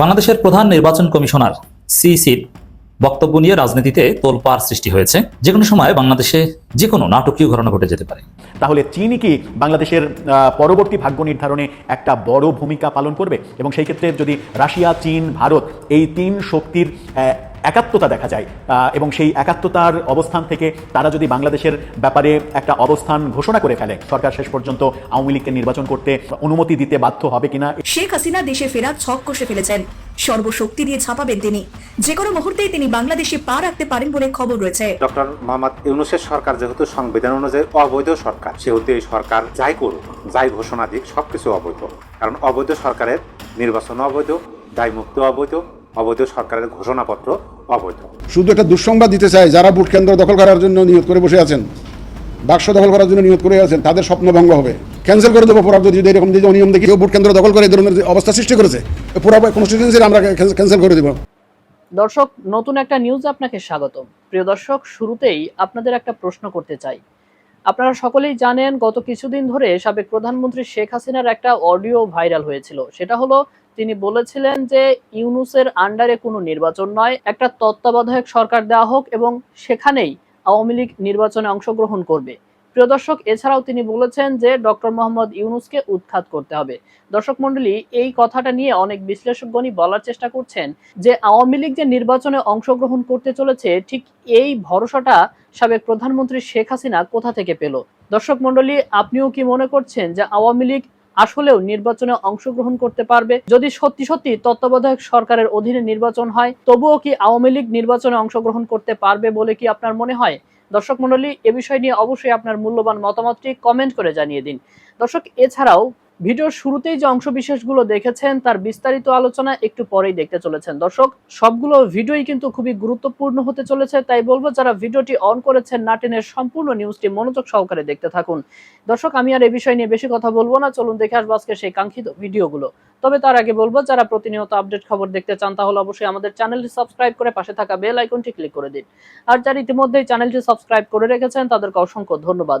বাংলাদেশের প্রধান নির্বাচন কমিশনার সিসির বক্তব্য নিয়ে রাজনীতিতে তোলপাড় সৃষ্টি হয়েছে। যে কোনো সময় বাংলাদেশে যে কোনো নাটকীয় ঘটনা ঘটে যেতে পারে। তাহলে চীনই কি বাংলাদেশের পরবর্তী ভাগ্য নির্ধারণে একটা বড় ভূমিকা পালন করবে? এবং সেই ক্ষেত্রে যদি রাশিয়া, চীন, ভারত এই তিন শক্তির একাত্মতা দেখা যায় আহ, এবং সেই একাত্মতার অবস্থান থেকে তারা যদি বাংলাদেশের ব্যাপারে একটা অবস্থান ঘোষণা করে ফেলে সরকার শেষ পর্যন্ত আওয়ামী লীগকে নির্বাচন করতে অনুমতি দিতে বাধ্য হবে কিনা শেখ হাসিনা দেশে ফেরার ছক কষে ফেলেছেন। সর্বশক্তি দিয়ে ছাপাবেন তিনি। যে কোনো মুহূর্তেই তিনি বাংলাদেশে পা রাখতে পারেন বলে খবর রয়েছে। ডক্টর মোহাম্মদ ইউনুসের সরকার যেহেতু সংবিধান অনুযায়ী অবৈধ সরকার সেহেতু এই সরকার যাই করুক যাই ঘোষণা দিক সবকিছু অবৈধ। কারণ অবৈধ সরকারের নির্বাচন অবৈধ দায়মুক্ত অবৈধ অবৈধ সরকারের ঘোষণাপত্র অবৈধ। শুধু একটা দুঃসংবাদ দিতে চাই যারা ভোট কেন্দ্র দখল করার জন্য নিয়োগ করে বসে আছেন বাক্স দখল করার জন্য নিয়োগ করে আছেন তাদের স্বপ্ন ভঙ্গ হবে। ক্যান্সেল করে দেবো পরাগ যদি এরকম যদি অনিয়ম দেখি ভোট কেন্দ্র দখল করে এই ধরনের অবস্থা সৃষ্টি করেছে পুরো কনস্টিটিউন্সির আমরা ক্যান্সেল করে দেবো। দর্শক নতুন একটা নিউজ আপনাকে স্বাগত প্রিয় দর্শক শুরুতেই আপনাদের একটা প্রশ্ন করতে চাই। আপনারা সকলেই জানেন গত কিছুদিন ধরে সাবেক প্রধানমন্ত্রী শেখ হাসিনার একটা অডিও ভাইরাল হয়েছিল। সেটা হলো তিনি বলেছিলেন যে ইউনুসের আন্ডারে কোনো নির্বাচন নয়, একটা তত্ত্বাবধায়ক সরকার দেওয়া হোক এবং সেখানেই আওয়ামী লীগ নির্বাচনে অংশগ্রহণ করবে। প্রিয় দর্শক, এছাড়াও তিনি বলেছেন যে ডক্টর মোহাম্মদ ইউনুসকে উৎখাত করতে হবে। দর্শক মন্ডলী এই কথাটা নিয়ে অনেক বিশ্লেষকগণই বলার চেষ্টা করছেন যে আওয়ামী লীগ যে নির্বাচনে অংশগ্রহণ করতে চলেছে, ঠিক এই ভরসাটা সাবেক প্রধানমন্ত্রী শেখ হাসিনা কোথা থেকে পেল? দর্শক মন্ডলী আপনিও কি মনে করছেন যে আওয়ামী লীগ আসলেও নির্বাচনে অংশগ্রহণ করতে পারবে। যদি সত্যি সত্যি তত্ত্বাবধায়ক সরকারের অধীনে নির্বাচন হয়, তবুও কি আওয়ামী লীগ নির্বাচনে অংশগ্রহণ করতে পারবে বলে কি আপনার মনে হয়? দর্শক মন্ডলী এ বিষয় নিয়ে অবশ্যই আপনার মূল্যবান মতামতটি কমেন্ট করে জানিয়ে দিন। দর্শক, এছাড়াও ভিডিওর শুরুতেই যে অংশবিশেষগুলো দেখেছেন, তার বিস্তারিত আলোচনা একটু পরেই দেখতে চলেছেন। দর্শক, সবগুলো ভিডিওই কিন্তু খুবই গুরুত্বপূর্ণ হতে চলেছে, তাই বলব যারা ভিডিওটি অন করেছেন নাটেনের সম্পূর্ণ নিউজটি মনোযোগ সহকারে দেখতে থাকুন। দর্শক, আমি আর এই বিষয় নিয়ে বেশি কথা বলব না, চলুন দেখে আসব আজকে সেই কাঙ্ক্ষিত ভিডিওগুলো। তবে তার আগে বলব, যারা প্রতিনিয়ত আপডেট খবর দেখতে চান, তাহলে অবশ্যই আমাদের চ্যানেলটি সাবস্ক্রাইব করে পাশে থাকা বেল আইকনটি ক্লিক করে দিন। আর যারা ইতিমধ্যেই চ্যানেলটি সাবস্ক্রাইব করে রেখেছেন, তাদেরকে অসংখ্য ধন্যবাদ।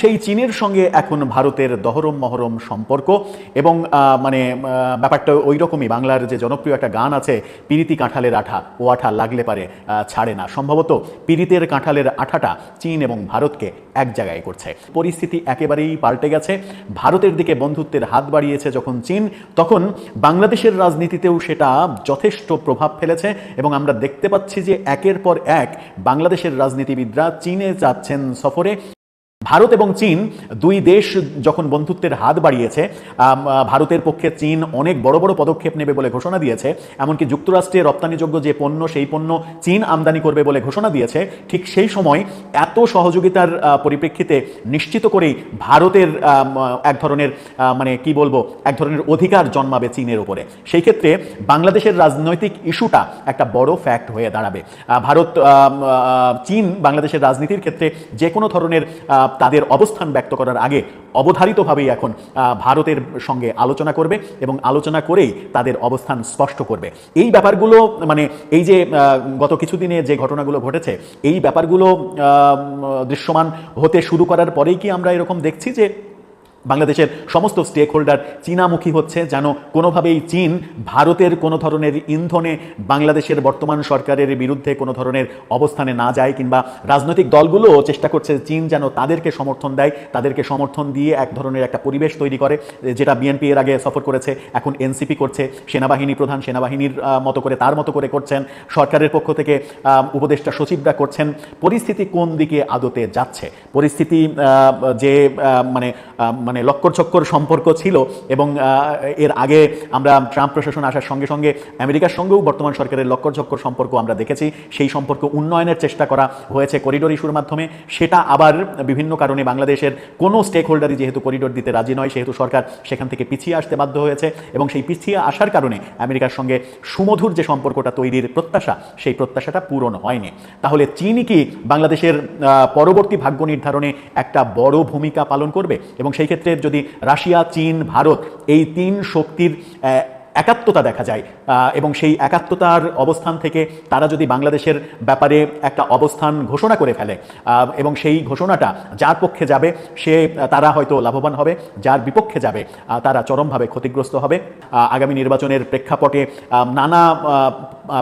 সেই চীনের সঙ্গে এখন ভারতের দহরম মহরম সম্পর্ক এবং মানে ব্যাপারটা ওই রকমই। বাংলার যে জনপ্রিয় একটা গান আছে, পিরিতি কাঁঠালের আঠা ও আঠা লাগলে পারে ছাড়ে না। সম্ভবত পিরিতের কাঁঠালের আঠাটা চীন এবং ভারতকে এক জায়গায় করছে। পরিস্থিতি একেবারেই পাল্টে গেছে। ভারতের দিকে বন্ধুত্বের হাত বাড়িয়েছে যখন চীন, তখন বাংলাদেশের রাজনীতিতেও সেটা যথেষ্ট প্রভাব ফেলেছে এবং আমরা দেখতে পাচ্ছি যে একের পর এক বাংলাদেশের রাজনীতিবিদরা চীনে যাচ্ছেন সফরে। ভারত এবং চীন দুই দেশ যখন বন্ধুত্বের হাত বাড়িয়েছে ভারতের পক্ষে চীন অনেক বড় বড় পদক্ষেপ নেবে বলে ঘোষণা দিয়েছে। এমনকি যুক্তরাষ্ট্রে রপ্তানিযোগ্য যে পণ্য, সেই পণ্য চীন আমদানি করবে বলে ঘোষণা দিয়েছে। ঠিক সেই সময় এত সহযোগিতার পরিপ্রেক্ষিতে নিশ্চিত করেই ভারতের এক ধরনের মানে কি বলব, এক ধরনের অধিকার জন্মাবে চীনের উপরে। সেই ক্ষেত্রে বাংলাদেশের রাজনৈতিক ইস্যুটা একটা বড় ফ্যাক্ট হয়ে দাঁড়াবে। ভারত চীন বাংলাদেশের রাজনীতির ক্ষেত্রে যে কোনো ধরনের তাদের অবস্থান ব্যক্ত করার আগে অবধারিতভাবেই এখন ভারতের সঙ্গে আলোচনা করবে এবং আলোচনা করেই তাদের অবস্থান স্পষ্ট করবে। এই ব্যাপারগুলো মানে এই যে গত কিছুদিনে যে ঘটনাগুলো ঘটেছে, এই ব্যাপারগুলো দৃশ্যমান হতে শুরু করার পরেই কি আমরা এরকম দেখছি যে বাংলাদেশের সমস্ত স্টেক হোল্ডার চীনামুখী হচ্ছে যেন কোনোভাবেই চীন ভারতের কোনো ধরনের ইন্ধনে বাংলাদেশের বর্তমান সরকারের বিরুদ্ধে কোনো ধরনের অবস্থানে না যায় কিংবা রাজনৈতিক দলগুলো চেষ্টা করছে চীন যেন তাদেরকে সমর্থন দেয় তাদেরকে সমর্থন দিয়ে এক ধরনের একটা পরিবেশ তৈরি করে যেটা বিএনপি এর আগে সফর করেছে এখন এনসিপি করছে সেনাবাহিনী প্রধান সেনাবাহিনীর মতো করে তার মতো করে করছেন সরকারের পক্ষ থেকে উপদেষ্টা সচিবরা করছেন পরিস্থিতি কোন দিকে আদতে যাচ্ছে? পরিস্থিতি যে মানে আহ, মানে লক্কর চক্কর সম্পর্ক ছিল এবং এর আগে আমরা ট্রাম্প প্রশাসন আসার সঙ্গে সঙ্গে আমেরিকার সঙ্গেও বর্তমান সরকারের লক্কর চক্কর সম্পর্ক আমরা দেখেছি। সেই সম্পর্ক উন্নয়নের চেষ্টা করা হয়েছে করিডোর ইস্যুর মাধ্যমে। সেটা আবার বিভিন্ন কারণে বাংলাদেশের কোনো স্টেক হোল্ডারই যেহেতু করিডোর দিতে রাজি নয়, সেহেতু সরকার সেখান থেকে পিছিয়ে আসতে বাধ্য হয়েছে এবং সেই পিছিয়ে আসার কারণে আমেরিকার সঙ্গে সুমধুর যে সম্পর্কটা তৈরির প্রত্যাশা, সেই প্রত্যাশাটা পূরণ হয়নি। তাহলে চীনই কি বাংলাদেশের পরবর্তী ভাগ্য নির্ধারণে একটা বড় ভূমিকা পালন করবে? এবং সেই ক্ষেত্রে যদি রাশিয়া, চীন, ভারত এই তিন শক্তির একাত্মতা দেখা যায় এবং সেই একাত্মতার অবস্থান থেকে তারা যদি বাংলাদেশের ব্যাপারে একটা অবস্থান ঘোষণা করে ফেলে এবং সেই ঘোষণাটা যার পক্ষে যাবে, সে, তারা হয়তো লাভবান হবে, যার বিপক্ষে যাবে তারা চরমভাবে ক্ষতিগ্রস্ত হবে। আগামী নির্বাচনের প্রেক্ষাপটে নানা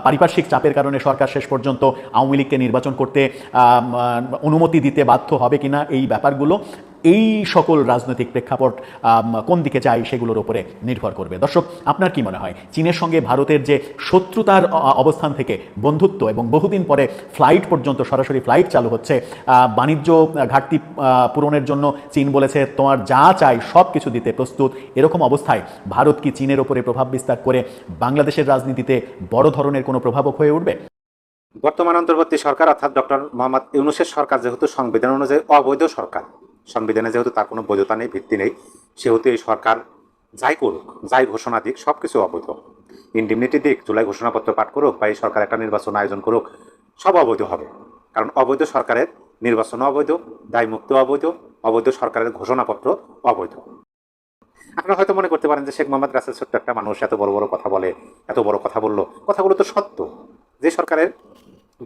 পারিপার্শ্বিক চাপের কারণে সরকার শেষ পর্যন্ত আওয়ামী লীগকে নির্বাচন করতে অনুমতি দিতে বাধ্য হবে কিনা এই ব্যাপারগুলো এই সকল রাজনৈতিক প্রেক্ষাপট কোন দিকে যায় সেগুলোর উপরে নির্ভর করবে। দর্শক, আপনার কি মনে হয়? চীনের সঙ্গে ভারতের যে শত্রুতার অবস্থান থেকে বন্ধুত্ব এবং বহুদিন পরে ফ্লাইট পর্যন্ত সরাসরি ফ্লাইট চালু হচ্ছে বাণিজ্য ঘাটতি পূরণের জন্য চীন বলেছে, তোমার যা চাই সব কিছু দিতে প্রস্তুত। এরকম অবস্থায় ভারত কি চীনের ওপরে প্রভাব বিস্তার করে বাংলাদেশের রাজনীতিতে বড় ধরনের কোনো প্রভাবক হয়ে উঠবে? বর্তমান অন্তর্বর্তী সরকার অর্থাৎ ডক্টর মোহাম্মদ ইউনুসের সরকার যেহেতু সংবিধান অনুযায়ী অবৈধ সরকার সংবিধানে যেহেতু তার কোনো বৈধতা নেই, ভিত্তি নেই, সেহেতু এই সরকার যাই করুক, যাই ঘোষণা দিক সব কিছু অবৈধ। ইন্ডিমনিটি দিক, জুলাই ঘোষণাপত্র পাঠ করুক বা এই সরকার একটা নির্বাচন আয়োজন করুক, সব অবৈধ হবে। কারণ অবৈধ সরকারের নির্বাচন অবৈধ দায়মুক্ত অবৈধ অবৈধ সরকারের ঘোষণাপত্র অবৈধ। আপনারা হয়তো মনে করতে পারেন যে শেখ মোহাম্মদ রাসেল ছোট্ট একটা মানুষ, এত বড় বড় কথা বলে, এত বড় কথা বলল। কথাগুলো তো সত্য। যে সরকারের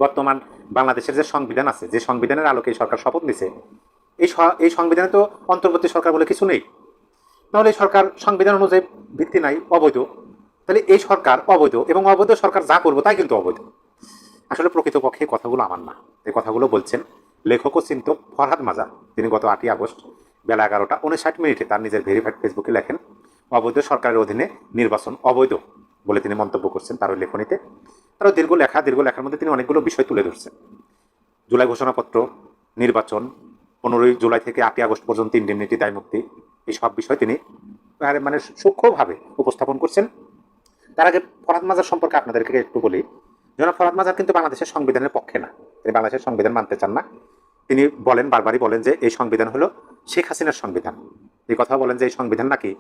বর্তমান বাংলাদেশের যে সংবিধান আছে, যে সংবিধানের আলোকে সরকার শপথ নিছে এই এই সংবিধানে তো অন্তর্বর্তী সরকার বলে কিছু নেই। তাহলে এই সরকার সংবিধান অনুযায়ী ভিত্তি নাই, অবৈধ। তাহলে এই সরকার অবৈধ এবং অবৈধ সরকার যা করব তাই কিন্তু অবৈধ। আসলে প্রকৃতপক্ষে কথাগুলো আমার না। এই কথাগুলো বলছেন লেখক ও চিন্তক ফরহাদ মাজা। তিনি গত আটই আগস্ট বেলা এগারোটা উনষাট মিনিটে তার নিজের ভেরিফাইড ফেসবুকে লেখেন, অবৈধ সরকারের অধীনে নির্বাচন অবৈধ বলে তিনি মন্তব্য করছেন তার লেখনীতে। তারও দীর্ঘ লেখা, দীর্ঘ লেখার মধ্যে তিনি অনেকগুলো বিষয় তুলে ধরছেন। জুলাই ঘোষণাপত্র, নির্বাচন পনেরোই জুলাই থেকে আটই আগস্ট পর্যন্ত ইন্ডেমনিটি দায়মুক্তি এই সব বিষয় তিনি মানে সূক্ষ্মভাবে উপস্থাপন করছেন। তার আগে ফরাদ মাজার সম্পর্কে আপনাদেরকে একটু বলি। জনাব ফরাদ মাজার কিন্তু বাংলাদেশের সংবিধানের পক্ষে না। তিনি বাংলাদেশের সংবিধান মানতে চান না। তিনি বলেন, বারবারই বলেন যে এই সংবিধান হলো শেখ হাসিনার সংবিধান। এই কথা বলেন যে এই সংবিধান নাকি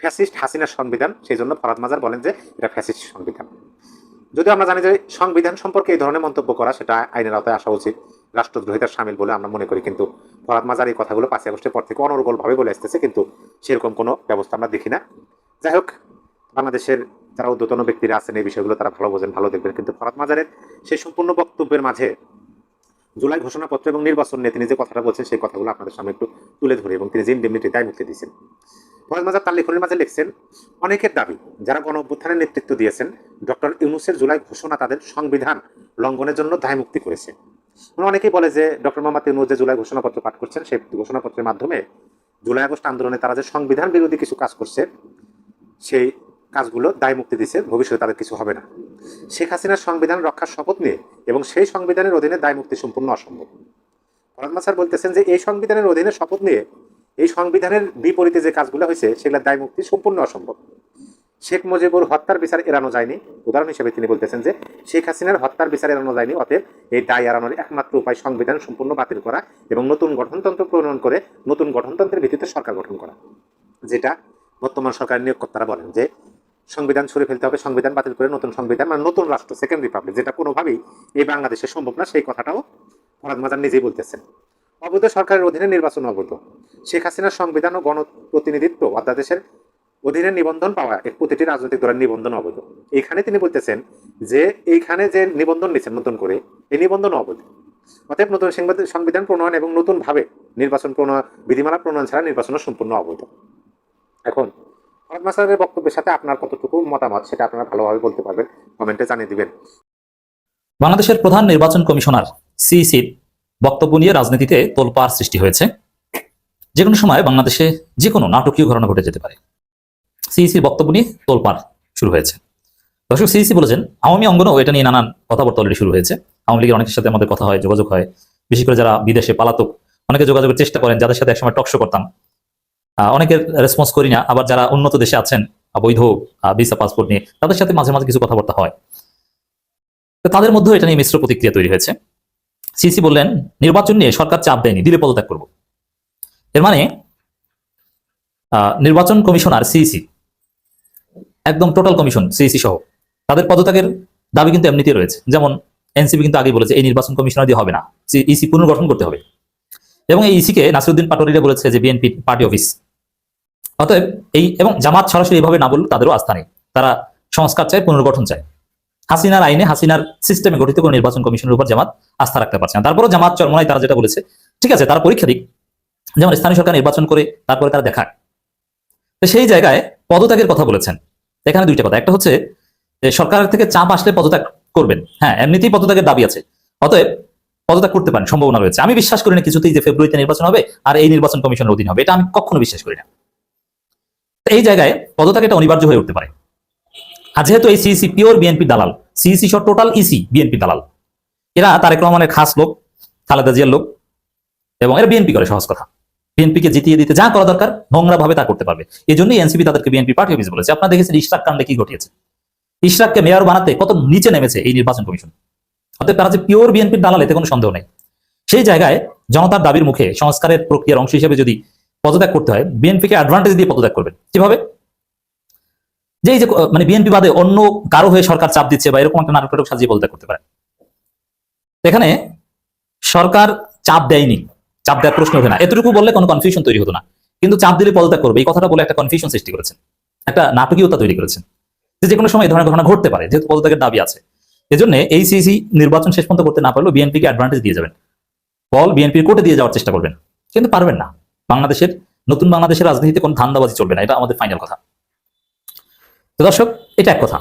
ফ্যাসিস্ট হাসিনার সংবিধান, সেই জন্য ফরাদ মাজার বলেন যে এটা ফ্যাসিস্ট সংবিধান। যদিও আমরা জানি যে সংবিধান সম্পর্কে এই ধরনের মন্তব্য করা, সেটা আইনের আওতায় আসা উচিত। রাষ্ট্রদ্রোহিতার সামিল বলে আমরা মনে করি, কিন্তু ফরাদ মাজার এই কথাগুলো পাঁচই আগস্টের পর থেকে অনর্গলভাবে বলে আসতেছে, কিন্তু সেরকম কোনো ব্যবস্থা আমরা দেখি না। যাই হোক, বাংলাদেশের যারা উদ্যতন ব্যক্তিরা আছেন এই বিষয়গুলো তারা ভালো বোঝেন, ভালো দেখবেন, কিন্তু ফরাদ মাজারের সেই সম্পূর্ণ বক্তব্যের মাঝে জুলাই ঘোষণাপত্র এবং নির্বাচন নিয়ে তিনি যে কথাটা বলছেন, সেই কথাগুলো আপনাদের সামনে একটু তুলে ধরে এবং তিনি যে ইন্ডেমনিটি দায় মুক্তি দিয়েছেন। ফরাদ মাজার তার লেখনের মাঝে লিখছেন, অনেকের দাবি যারা গণ অভ্যুত্থানের নেতৃত্ব দিয়েছেন, ডক্টর ইউনুসের জুলাই ঘোষণা তাদের সংবিধান লঙ্ঘনের জন্য দায় মুক্তি করেছে। অনেকেই বলে যে ডক্টর মোহাম্মদ ইউনুস যে জুলাই ঘোষণাপত্র পাঠ করছেন, সেই ঘোষণাপত্রের মাধ্যমে জুলাই আগস্ট আন্দোলনে তারা যে সংবিধান বিরোধী কিছু কাজ করছে, সেই কাজগুলো দায় মুক্তি দিচ্ছে ভবিষ্যতে তাদের কিছু হবে না। শেখ হাসিনার সংবিধান রক্ষার শপথ নিয়ে এবং সেই সংবিধানের অধীনে দায় মুক্তি সম্পূর্ণ অসম্ভব। ফরাদ মাসার বলতেছেন যে এই সংবিধানের অধীনে শপথ নিয়ে এই সংবিধানের বিপরীতে যে কাজগুলো হয়েছে, সেগুলোর দায় মুক্তি সম্পূর্ণ অসম্ভব। শেখ মুজিবুর হত্যার বিচার এড়ানো যায়নি। উদাহরণ হিসেবে তিনি বলতেছেন যে, শেখ হাসিনার হত্যার বিচার এড়ানো যায়নি, অতএব এই দায় এড়ানোর একমাত্র উপায় সংবিধান সম্পূর্ণ বাতিল করা এবং নতুন গঠনতন্ত্র প্রণয়ন করে নতুন গঠনতন্ত্রের ভিত্তিতে সরকার গঠন করা, যেটা বর্তমান সরকারের নিয়োগকর্তারা বলেন যে, সংবিধান ছুড়ে ফেলতে হবে, সংবিধান বাতিল করে নতুন সংবিধান মানে নতুন রাষ্ট্র সেকেন্ড রিপাবলিক যেটা কোনোভাবেই এই বাংলাদেশে সম্ভব না, সেই কথাটাও ফরাদ মাজার নিজেই বলতেছেন। অবৈধ সরকারের অধীনে নির্বাচন অবৈধ। শেখ হাসিনার সংবিধান ও গণপ্রতিনিধিত্ব অধ্যাদেশের অধীনে নিবন্ধন পাওয়া প্রতিটি রাজনৈতিক দলের নিবন্ধন অবৈধ। এখানে তিনি বলতেছেন যে, এইখানে যে নিবন্ধন নিচ্ছেন নতুন করে, এই নিবন্ধন অবৈধ। অতএব নতুন সংবিধান- প্রণয়ন এবং নতুনভাবে নির্বাচন প্রণয়ন বিধিমালা প্রণয়ন ছাড়া নির্বাচন সম্পূর্ণ অবৈধ। এখন ফরাদ মাসারের বক্তব্যের সাথে আপনার কতটুকু মতামত, সেটা আপনারা ভালোভাবে বলতে পারবেন, কমেন্টে জানিয়ে দিবেন। বাংলাদেশের প্রধান নির্বাচন কমিশনার সিইসির বক্তব্য নিয়ে রাজনীতিতে তোলপাড় সৃষ্টি হয়েছে। যে কোনো সময় বাংলাদেশে যে কোনো নাটকীয় ঘটনা ঘটে যেতে পারে। সিইসির বক্তব্য নিয়ে তোলপাড় শুরু হয়েছে। দর্শক, সিইসি বলেছেন, আওয়ামী অঙ্গনও এটা নিয়ে নানান কথাবার্তা অলরেডি শুরু হয়েছে। আওয়ামী লীগের অনেকের সাথে আমাদের কথা হয়, যোগাযোগ হয়। বিশেষ করে যারা বিদেশে পালাতক, অনেকে যোগাযোগের চেষ্টা করেন, যাদের সাথে একসময় টকশো করতাম। অনেকের রেসপন্স করি না, আবার যারা উন্নত দেশে আছেন বৈধ ভিসা পাসপোর্ট নিয়ে, তাদের সাথে মাঝে মাঝে কিছু কথাবার্তা হয়। তাদের মধ্যেও এটা নিয়ে মিশ্র প্রতিক্রিয়া তৈরি হয়েছে। সিসি বললেন, নির্বাচন নিয়ে সরকার চাপ দেয়নি, দিলে পদত্যাগ করব। এর মানে নির্বাচন কমিশনার সিইসি একদম টোটাল কমিশন সিইসি সহ। তাদের পদত্যাগের দাবি কিন্তু এমনিতেই রয়েছে। যেমন এনসিপি কিন্তু আগে বলেছে, এই নির্বাচন কমিশনার দিয়ে হবে না। ইসি পুনর্গঠন করতে হবে। এবং এই ইসিকে নাসিরুদ্দিন পাটোয়ারিরা বলেছে যে বিএনপি পার্টি অফিস অতএব এই, এবং জামাত সরাসরি এইভাবে না বললে তাদেরও আস্থা নেই। তারা সংস্কার চায়, পুনর্গঠন চায়। হাসিনার আইনে, হাসিনার সিস্টেমে গঠিত কোনো নির্বাচন কমিশনের উপর জামাত আস্থা রাখতে পারছে না। তারপরও জামাত চরমনায় তারা যেটা বলেছে, ঠিক আছে, তারা পরীক্ষা দিক। যেমন স্থানীয় সরকার নির্বাচন করে, তারপরে তারা দেখাক। সেই জায়গায় পদত্যাগের কথা বলেছেন। এখানে দুইটা কথা। একটা হচ্ছে সরকার থেকে চাপ আসলে পদত্যাগ করবেন। হ্যাঁ এমনিতেই পদত্যাগের দাবি আছে। অতএব পদত্যাগ করতে পারেন, সম্ভাবনা রয়েছে। আমি বিশ্বাস করি না কিছুতেই যে ফেব্রুয়ারিতে নির্বাচন হবে আর এই নির্বাচন কমিশনের অধীন হবে। এটা আমি কখনো বিশ্বাস করি না। এই জায়গায় পদত্যাগ এটা অনিবার্য হয়ে উঠতে পারে। আর যেহেতু এই সিইসি পিওর বিএনপি দালাল, সিইসি সহ টোটাল ইসি বিএনপি দালাল, এরা তারেক রহমানের খাস লোক, খালেদা জিয়ার লোক এবং এরা বিএনপি করে সহজ কথা। বিএনপিকে জিতিয়ে দিতে যা করা দরকার নোংরা ভাবে তা করতে পারবে। এই জন্যই এনসিপি তাদেরকে বিএনপি পার্টি অফিস বলেছে। আপনারা দেখেছেন ইশরাক কাণ্ডে কি ঘটিয়েছে? ইশরাককে মেয়র বানাতে কত নিচে নেমেছে এই নির্বাচন কমিশন। অর্থাৎ তারা যে পিওর বিএনপির দালাল, এতে কোনো সন্দেহ নেই। সেই জায়গায় জনতার দাবির মুখে সংস্কারের প্রক্রিয়ার অংশ হিসেবে যদি পদত্যাগ করতে হয় বিএনপিকে অ্যাডভান্টেজ দিয়ে পদত্যাগ করবেন। কীভাবে? যে এই যে মানে বিএনপি বাদে অন্য কারও হয়ে সরকার চাপ দিচ্ছে বা এরকম একটা নাটক সাজিয়ে পদত্যাগ করতে পারে। এখানে সরকার চাপ দেয়নি। চাপ দেওয়ার প্রশ্ন ওঠে না। এতটুকু বললে কোনো কনফিউশন তৈরি হতো না। কিন্তু চাপ দিলে পদত্যাগ করবে। এই কথাটা বলে একটা কনফিউশন সৃষ্টি করেছেন। একটা নাটকীয়তা তৈরি করেছেন। যে যে কোনো সময় এই ধরনের ঘটনা ঘটতে পারে, যেহেতু পদত্যাগের দাবি আছে। এজন্য এই সিসি নির্বাচন শেষ পর্যন্ত করতে না পারলেও বিএনপিকে অ্যাডভান্টেজ দিয়ে যাবেন। বল বিএনপির কোর্টে দিয়ে যাওয়ার চেষ্টা করবেন। কিন্তু পারবেন না। বাংলাদেশের, নতুন বাংলাদেশের রাজনীতিতে কোনো ধান্দাবাজি চলবে না। এটা আমাদের ফাইনাল কথা। তো দর্শক, এটা এক কথা।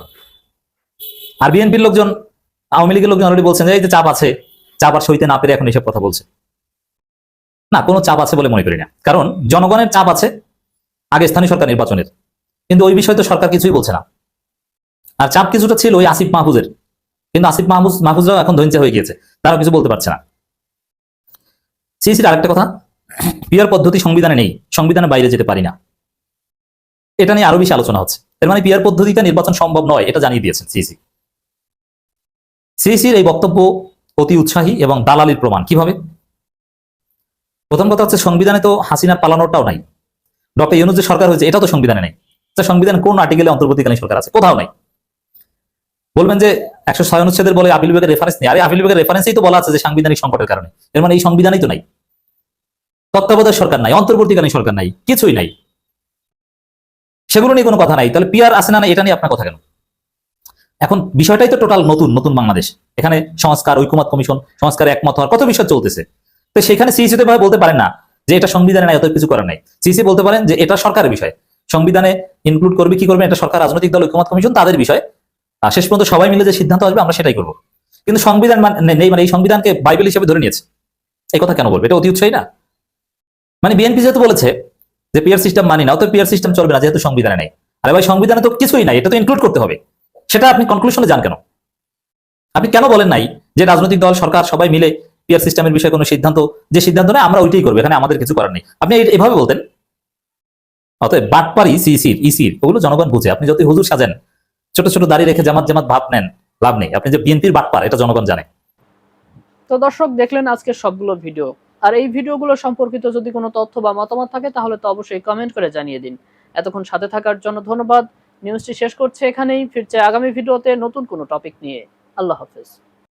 আর বিএনপির লোকজন, আওয়ামী লীগের লোকজন অলরেডি বলছেন যে, এই যে চাপ আছে, চাপ আর সইতে না পেরে এখন এসব কথা বলছে। না, কোনো চাপ আছে বলে মনে করি না। কারণ জনগণের চাপ আছে আগে স্থানীয় সরকার নির্বাচনের। কিন্তু ওই বিষয়ে তো সরকার কিছুই বলছে না। আর চাপ কিছুটা ছিল ওই আসিফ মাহফুজের। কিন্তু আসিফ মাহফুজ, মাহফুজরাও এখন ধৈর্য হয়ে গিয়েছে। তারা কিছু বলতে পারছে না। সিসির আরেকটা কথা। পিয়ার পদ্ধতি সংবিধানে নেই। সংবিধানের বাইরে যেতে পারি না। এটা নিয়ে আরও বেশি আলোচনা হচ্ছে। এর মানে পিয়ার পদ্ধতিতে নির্বাচন সম্ভব নয়, এটা জানিয়ে দিয়েছেন সিসি। সিসির এই বক্তব্য অতি উৎসাহী এবং দালালির প্রমাণ। কীভাবে? প্রথম কথা হচ্ছে সংবিধানে তো হাসিনা পালানোটাও নাই। ডক্টর ইউনুস যে সরকার হয়েছে এটা তো সংবিধানে নেই। তা সংবিধান কোন আর্টিকেলে অন্তর্বর্তীকালীন সরকার আছে? কোথাও নাই। বলবেন যে একশো ছয় অনুচ্ছেদের বলে আপিল বিভাগের রেফারেন্স নেই। আরে, আপিল বিভাগের রেফারেন্সেই তো বলা আছে যে সাংবিধানিক সংকটের কারণে। এর মানে এই সংবিধানই তো নাই। তত্ত্বাবধায়ক সরকার নাই, অন্তর্বর্তীকালীন সরকার নাই, কিছুই নাই। সেগুলো নিয়ে কোনো কথা নাই। তাহলে পিয়ার আছে না এটা নিয়ে আপনার কথা কেন? এখন বিষয়টাই তো টোটাল নতুন নতুন বাংলাদেশ। এখানে সংস্কার ঐকমত কমিশন, সংস্কার একমত হওয়ার কত বিষয় চলতেছে। তো সেখানে সিসি তো বলতে পারেন না যে এটা সংবিধানে নাই অত কিছু করার নাই। সিসি বলতে পারেন যে এটা সরকারের বিষয়। সংবিধানে ইনক্লুড করবে, কি করবে? এটা সরকার, রাজনৈতিক দল ঐকমত কমিশন, তাদের বিষয়। আর শেষ পর্যন্ত সবাই মিলে যে সিদ্ধান্ত আসবে, আমরা সেটাই করব। কিন্তু সংবিধান নেই মানে এই সংবিধানকে বাইবেল হিসেবে ধরে নিয়েছে। এই কথা কেন বলবে? এটা অতি উৎসাহী না? মানে বিএনপি যেহেতু বলেছে যে পিয়ার সিস্টেম মানি না অত পিয়ার সিস্টেম চলবে না, যেহেতু সংবিধানে নেই। আরে ভাই, সংবিধানে তো কিছুই নাই, এটা তো ইনক্লুড করতে হবে। সেটা আপনি কনক্লুশনে যান কেন? আপনি কেন বলেন নাই যে রাজনৈতিক দল, সরকার সবাই মিলে পিয়ার সিস্টেমের বিষয়ে কোনো সিদ্ধান্ত, যে সিদ্ধান্ত নেয়, আমরা ওইটাই করব, এখানে আমাদের কিছু করার নেই। আপনি এভাবে বলতেন। অতএব বাটপারি সিসির ইসির ওগুলো জনগণ বুঝে। আপনি যতই হুজুর সাজেন, ছোট ছোট দাড়ি রেখে জামাত জামাত ভাব নেন, লাভ নেই। আপনি যে বিএনপির বাটপার, এটা জনগণ জানে। তো দর্শক, দেখলেন আজকে সবগুলো ভিডিও। আর এই ভিডিওগুলো সম্পর্কিত যদি কোনো তথ্য বা মতামত থাকে, তাহলে তো অবশ্যই কমেন্ট করে জানিয়ে দিন। এতক্ষণ সাথে থাকার জন্য ধন্যবাদ। নিউজটি শেষ করছে এখানেই। ফিরছে আগামী ভিডিওতে নতুন কোনো টপিক নিয়ে। আল্লাহ হাফেজ।